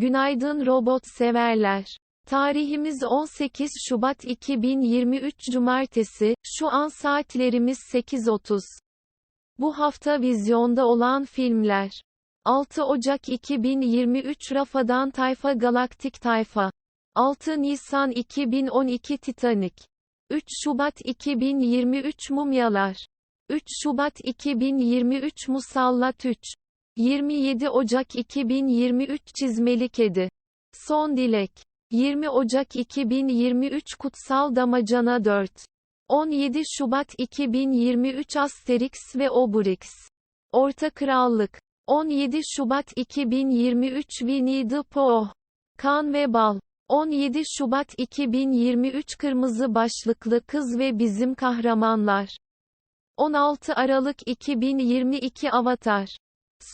Günaydın robot severler. Tarihimiz 18 Şubat 2023 Cumartesi, şu an saatlerimiz 8.30. Bu hafta vizyonda olan filmler. 6 Ocak 2023 Rafadan Tayfa Galaktik Tayfa. 6 Nisan 2012 Titanic. 3 Şubat 2023 Mumyalar. 3 Şubat 2023 Musallat 3. 27 Ocak 2023 Çizmeli Kedi. Son Dilek. 20 Ocak 2023 Kutsal Damacana 4. 17 Şubat 2023 Asterix ve Obelix. Orta Krallık. 17 Şubat 2023 Winnie the Pooh. Kan ve Bal. 17 Şubat 2023 Kırmızı Başlıklı Kız ve Bizim Kahramanlar. 16 Aralık 2022 Avatar.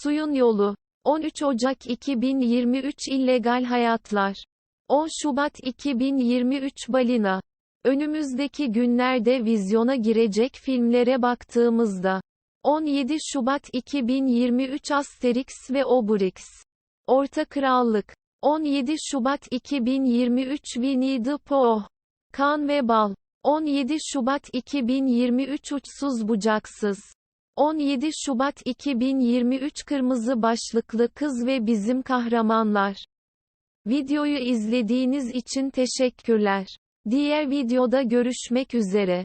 Suyun Yolu. 13 Ocak 2023 İllegal Hayatlar. 10 Şubat 2023 Balina. Önümüzdeki günlerde vizyona girecek filmlere baktığımızda 17 Şubat 2023 Asterix ve Obelix. Orta Krallık. 17 Şubat 2023 Winnie the Pooh. Kan ve Bal. 17 Şubat 2023 Uçsuz Bucaksız. 17 Şubat 2023 Kırmızı Başlıklı Kız ve Bizim Kahramanlar. Videoyu izlediğiniz için teşekkürler. Diğer videoda görüşmek üzere.